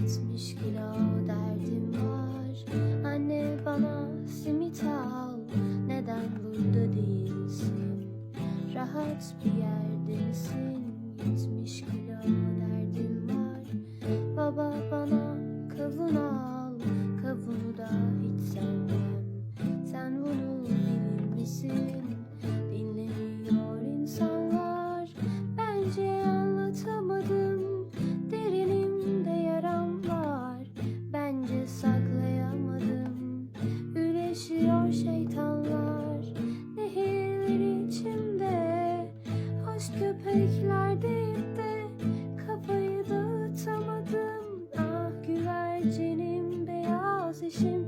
Yetmiş kilo derdim var. Anne bana simit al. Neden burada değilsin? Rahat bir yerde misin Deyip de Kafayı dağıtamadım. Ah güvercinim beyaz eşim